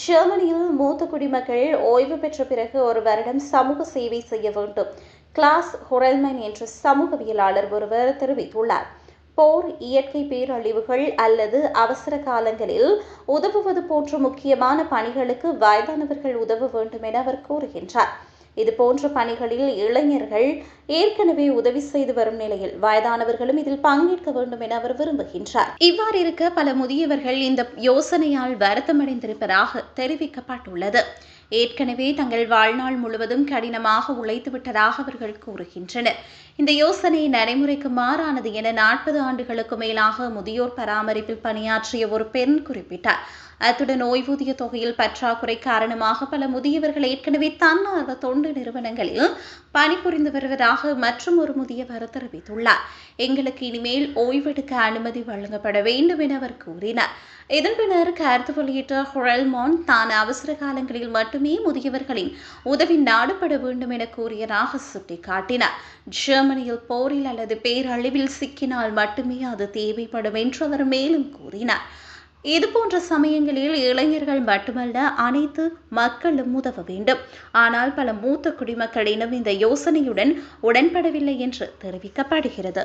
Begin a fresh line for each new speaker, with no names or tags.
ஜெர்மனியில் மூத்த குடிமக்கள் ஓய்வு பெற்ற பிறகு ஒரு வருடம் சமூக சேவை செய்ய வேண்டும். கிளாஸ் ஹொரல்மேன் என்ற சமூகவியலாளர் ஒருவர் தெரிவித்துள்ளார். போர் இயற்கை பேரழிவுகள் அல்லது அவசர காலங்களில் உதவுவது போன்ற முக்கியமான பணிகளுக்கு வயதானவர்கள் உதவ வேண்டும் என அவர் கூறுகின்றார். இது போன்ற பணிகளில் இளைஞர்கள் ஏற்கனவே உதவி செய்து வரும் நிலையில் வயதானவர்களும் இதில் பங்கேற்க வேண்டும் என அவர் விரும்புகின்றார். இவ்வாறு இருக்க பல முதியவர்கள் இந்த யோசனையால் வருத்தமடைந்திருப்பதாக தெரிவிக்கப்பட்டுள்ளது. ஏற்கனவே தங்கள் வாழ்நாள் முழுவதும் கடினமாக உழைத்து விட்டதாக அவர்கள் கூறுகின்றனர். இந்த யோசனை நடைமுறைக்கு மாறானது என நாற்பது ஆண்டுகளுக்கு மேலாக முதியோர் பராமரிப்பில் பணியாற்றிய ஒரு பெண் குறிப்பிட்டார். அத்துடன் ஓய்வூதிய தொகையில் பற்றாக்குறை காரணமாக பல முதியவர்கள் ஏற்கனவே தன்னார்வ தொண்டு நிறுவனங்களில் பணிபுரிந்து வருவதாக மற்றும் ஒரு முதியவர் தெரிவித்துள்ளார். எங்களுக்கு இனிமேல் ஓய்வெடுக்க அனுமதி வழங்கப்பட வேண்டும் என அவர் கூறினார். இதன் பின்னர் கருத்து வெளியிட்ட ஹொரல்மான் தான் அவசர காலங்களில் மட்டும் மட்டுமே முதியவர்களின் உதவி நாடப்பட வேண்டும் என கூறியதாக சுட்டிக்காட்டினார். ஜெர்மனியில் போரில் அல்லது பேரழிவில் சிக்கினால் மட்டுமே அது தேவைப்படும் என்று அவர் மேலும் கூறினார். இதுபோன்ற சமயங்களில் இளைஞர்கள் மட்டுமல்ல அனைத்து மக்களும் உதவ வேண்டும். ஆனால் பல மூத்த குடிமக்களிடம் இந்த யோசனையுடன் உடன்படவில்லை என்று தெரிவிக்கப்படுகிறது.